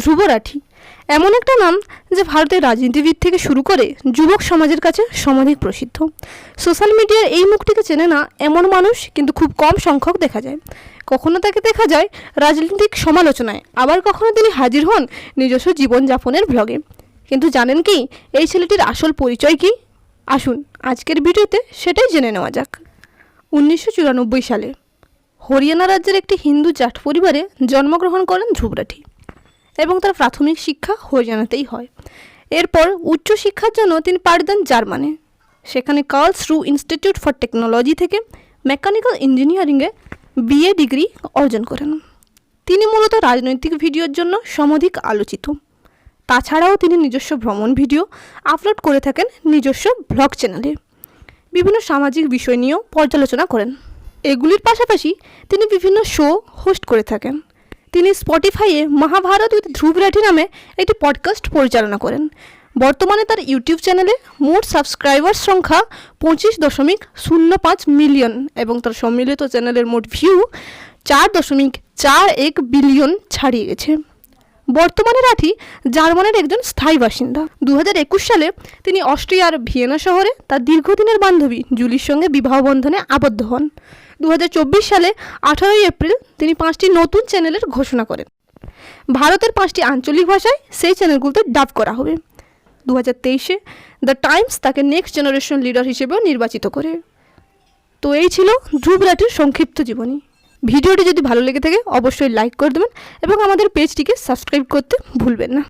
ধ্রুব রাঠি এমন একটা নাম যে ভারতের রাজনীতিবিদ থেকে শুরু করে যুবক সমাজের কাছে সমাধিক প্রসিদ্ধ। সোশ্যাল মিডিয়ার এই মুখটিকে চেনে না এমন মানুষ কিন্তু খুব কম সংখ্যক দেখা যায়। কখনো তাকে দেখা যায় রাজনৈতিক সমালোচনায়, আবার কখনো তিনি হাজির হন নিজস্ব জীবনযাপনের ব্লগে কিন্তু জানেন কি, এই ছেলেটির আসল পরিচয় কি? আসুন আজকের ভিডিওতে সেটাই জেনে নেওয়া যাক। উনিশশো চুরানব্বই সালে হরিয়ানা রাজ্যের একটি হিন্দু জাট পরিবারে জন্মগ্রহণ করেন ধ্রুবরাঠি। এবং তার প্রাথমিক শিক্ষা হরিয়ানাতেই হয়। এরপর উচ্চ শিক্ষার জন্য তিনি পাড়ি দেন জার্মানে। সেখানে Karlsruhe institute for technology থেকে মেকানিক্যাল ইঞ্জিনিয়ারিংয়ে বিএ ডিগ্রি অর্জন করেন। তিনি মূলত রাজনৈতিক ভিডিওর জন্য সমধিক আলোচিত। তাছাড়াও তিনি নিজস্ব ভ্রমণ ভিডিও আপলোড করে থাকেন নিজস্ব ব্লগ চ্যানেলে। বিভিন্ন সামাজিক বিষয় নিয়েও পর্যালোচনা করেন। এগুলির পাশাপাশি তিনি বিভিন্ন শো হোস্ট করে থাকেন। তিনি স্পটিফাইয়ে মহাভারত উইথ ধ্রুব রাঠি নামে একটি পডকাস্ট পরিচালনা করেন। বর্তমানে তার ইউটিউব চ্যানেলে মোট সাবস্ক্রাইবার সংখ্যা পঁচিশ দশমিক শূন্য পাঁচ মিলিয়ন এবং তার সম্মিলিত চ্যানেলের মোট ভিউ চার দশমিক চার এক বিলিয়ন ছাড়িয়ে গেছে। বর্তমানে রাঠি জার্মানের একজন স্থায়ী বাসিন্দা। দু সালে তিনি অস্ট্রিয়ার ভিয়েনা শহরে তার দীর্ঘদিনের বান্ধবী জুলির সঙ্গে বিবাহ বন্ধনে আবদ্ধ হন। দু হাজার চব্বিশ সালে আঠারোই এপ্রিল তিনি পাঁচটি নতুন চ্যানেলের ঘোষণা করেন। ভারতের পাঁচটি আঞ্চলিক ভাষায় সেই চ্যানেলগুলোতে ডাব করা হবে। দু হাজার তেইশে দ্য টাইমস তাকে নেক্সট জেনারেশন লিডার হিসেবেও নির্বাচিত করে। তো এই ছিল ধ্রুব রাঠির সংক্ষিপ্ত জীবনী। ভিডিওটি যদি ভালো লেগে থাকে, অবশ্যই লাইক করে দেবেন এবং আমাদের পেজটিকে সাবস্ক্রাইব করতে ভুলবেন না।